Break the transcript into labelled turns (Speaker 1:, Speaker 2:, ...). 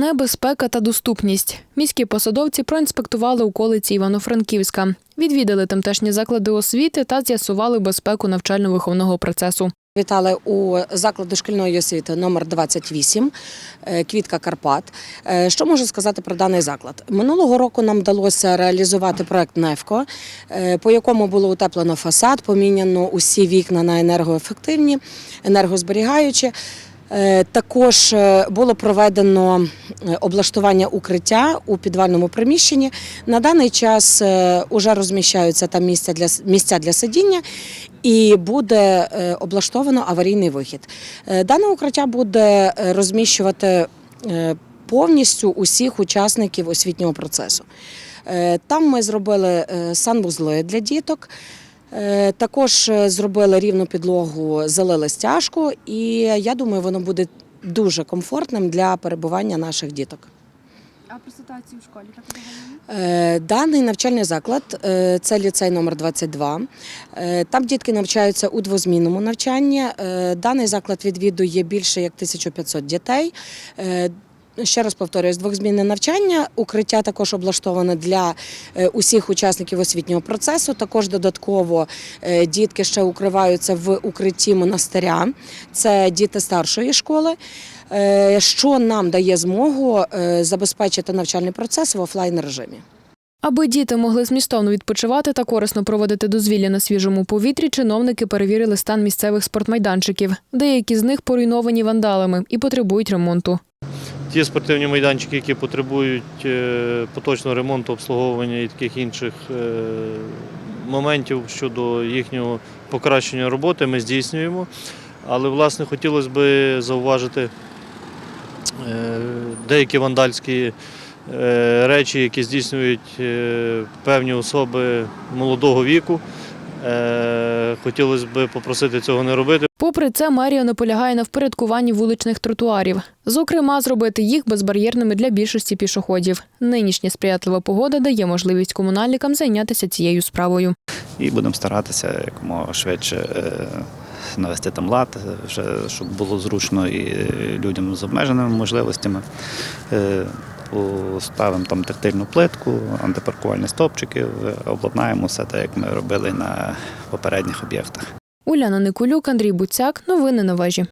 Speaker 1: Головне безпека та доступність. Міські посадовці проінспектували околиці Івано-Франківська, відвідали тамтешні заклади освіти та з'ясували безпеку навчально-виховного процесу.
Speaker 2: Вітали у закладу шкільної освіти номер 28 е, Квітка Карпат. Е, Що можу сказати про даний заклад? Минулого року нам вдалося реалізувати проект Невко, е, по якому було утеплено фасад, поміняно усі вікна на енергоефективні, енергозберігаючі. Е, Також е, було проведено е, облаштування укриття у підвальному приміщенні. На даний час вже розміщаються там місця для місця для сидіння, і буде облаштовано аварійний вихід. Дане укриття буде розміщувати повністю усіх учасників освітнього процесу. Там ми зробили санвузли для діток. Е, Також е, зробили рівну підлогу, залили стяжку, і я думаю, воно буде дуже комфортним для перебування наших діток.
Speaker 3: А про ситуацію в школі так?
Speaker 2: Е, Даний навчальний заклад це ліцей номер 22. Е, Там дітки навчаються у двозмінному навчанні. Даний заклад відвідує більше як 1500 дітей. Е, Ще раз повторюю, з двохзмінне навчання. Укриття також облаштоване для е, усіх учасників освітнього процесу. Також додатково е, дітки ще укриваються в укритті монастиря. Це діти старшої школи, е, що нам дає змогу забезпечити навчальний процес в офлайн режимі.
Speaker 1: Аби діти могли змістовно відпочивати та корисно проводити дозвілля на свіжому повітрі, чиновники перевірили стан місцевих спортмайданчиків. Деякі з них поруйновані вандалами і потребують ремонту.
Speaker 4: Ті спортивні майданчики, які потребують е, поточного ремонту, обслуговування і таких інших е, моментів щодо їхнього покращення роботи, ми здійснюємо. Але власне хотілося б зауважити е, деякі вандальські речі, які здійснюють певні особи молодого віку. Хотілося б попросити цього не робити.
Speaker 1: Попри це, мерія наполягає на впорядкуванні вуличних тротуарів. Зокрема, зробити їх безбар'єрними для більшості пішоходів. Нинішня сприятлива погода дає можливість комунальникам зайнятися цією справою.
Speaker 5: і будемо старатися якомога швидше е, навести там лад, вже щоб було зручно і е, людям з обмеженими можливостями. Е, Ставимо там тактильну плитку, антипаркувальні стовпчики, е, обладнаємо все так, як ми робили на попередніх об'єктах.
Speaker 1: Уляна Никулюк, Андрій Буцяк. Новини на вежі.